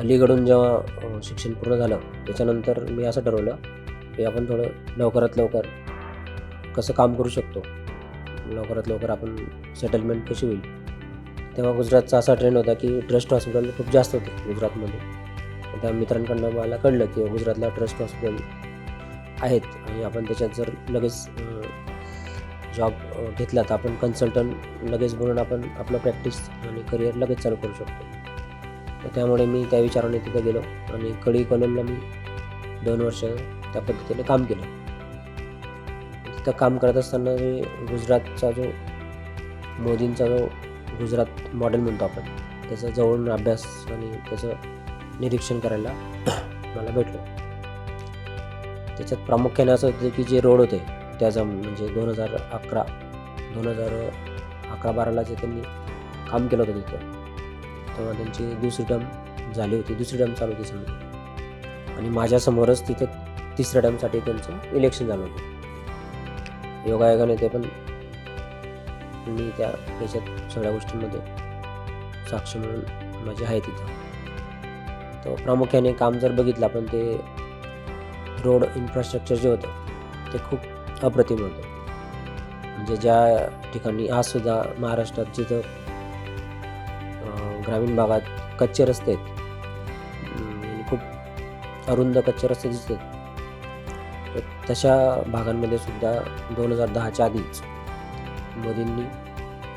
अलीकडून जेव्हा शिक्षण पूर्ण झालं त्याच्यानंतर मी असं ठरवलं की आपण थोडं लवकरात लवकर कसं काम करू शकतो लवकरात लवकर आपण सेटलमेंट कशी होईल. तेव्हा गुजरातचा असा ट्रेंड होता की ट्रस्ट हॉस्पिटल खूप जास्त होते गुजरातमध्ये. त्या मित्रांकडनं मला कळलं की गुजरातला ट्रस्ट हॉस्पिटल आहेत आणि आपण त्याच्यात जर लगेच जॉब घेतला तर आपण कन्सल्टंट लगेच बनून आपण आपलं प्रॅक्टिस आणि करिअर लगेच चालू करू शकतो. तर त्यामुळे मी त्या विचाराने तिथं गेलो आणि कडी कॉलेजला मी दोन वर्ष त्या पद्धतीने काम केलं. तिथं काम करत असताना मी गुजरातचा जो मोदींचा जो गुजरात मॉडेल म्हणतो आपण त्याचा जवळून अभ्यास आणि त्याचं निरीक्षण करायला मला भेटलं. त्याच्यात प्रामुख्याने असं होतं की जे रोड होते त्याचा म्हणजे दोन हजार अकरा दोन हजार अकरा बाराला जे त्यांनी काम केलं होतं तिथं तेव्हा त्यांची दुसरी टर्म झाली होती दुसरी टर्म चालू होती समजा. आणि माझ्यासमोरच तिथे तिसऱ्या टर्मसाठी त्यांचं इलेक्शन झालं होतं. योगायोगाने ते पण मी त्या याच्यात सगळ्या गोष्टींमध्ये साक्ष म्हणून माझे आहे तिथं. तर प्रामुख्याने काम जर बघितलं आपण ते रोड इन्फ्रास्ट्रक्चर जे होतं ते खूप अप्रतिम होतं. म्हणजे ज्या ठिकाणी आजसुद्धा महाराष्ट्रात जिथं ग्रामीण भागात कच्चे रस्ते आहेत. खूप अरुंद कच्चे रस्ते दिसतात तर तशा भागांमध्ये सुद्धा दोन हजार दहाच्या आधीच मोदींनी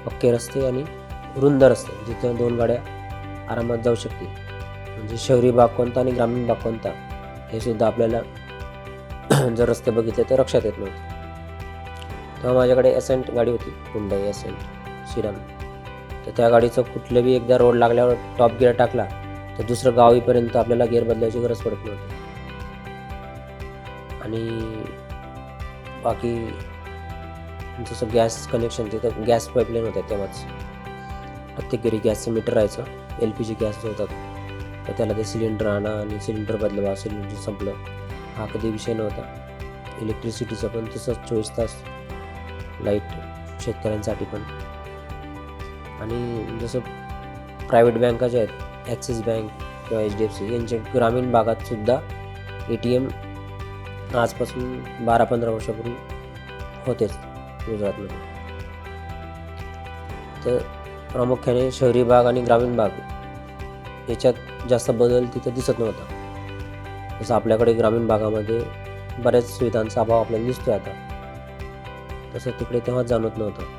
पक्के रस्ते आणि रुंद रस्ते जिथं दोन गाड्या आरामात जाऊ शकतील. म्हणजे शहरी भाग कोणता आणि ग्रामीण भाग कोणता हे सुद्धा आपल्याला जर रस्ते बघितले तर लक्षात येत नव्हते. तेव्हा माझ्याकडे एसेंट गाडी होती हुंडाई एसेंट सिडन तर त्या गाडीचं कुठलंही एकदा रोड लागल्यावर टॉप गिअर टाकला तर दुसरं गाव येईपर्यंत आपल्याला गिअर बदलायची गरज पडत नव्हती. आणि बाकी जसं गॅस कनेक्शन तिथं गॅस पाईपलाईन होत्या तेव्हाच. प्रत्येक घरी गॅसचं मीटर राहायचं एल पी जी गॅस जो होता तर त्याला ते सिलेंडर आणा आणि सिलेंडर बदलवा सिलेंडर संपलं. हा कधी विषय नव्हता. इलेक्ट्रिसिटीचं पण तसंच चोवीस तास लाइट शेतकऱ्यांसाठी पण. आणि जसं प्रायव्हेट बँका ज्या आहेत ॲक्सिस बँक किंवा एच डी एफ सी यांच्या ग्रामीण भागात सुद्धा ए टी एम आजपासून बारा पंधरा वर्षापूर्वी होतेच गुजरातमध्ये. तर प्रामुख्याने शहरी भाग आणि ग्रामीण भाग याच्यात जास्त बदल तिथं दिसत नव्हता. जसं आपल्याकडे ग्रामीण भागामध्ये बऱ्याच सुविधांचा अभाव आपल्याला दिसतोय आता. तसं तिकडे तेव्हाच जाणवत नव्हतं.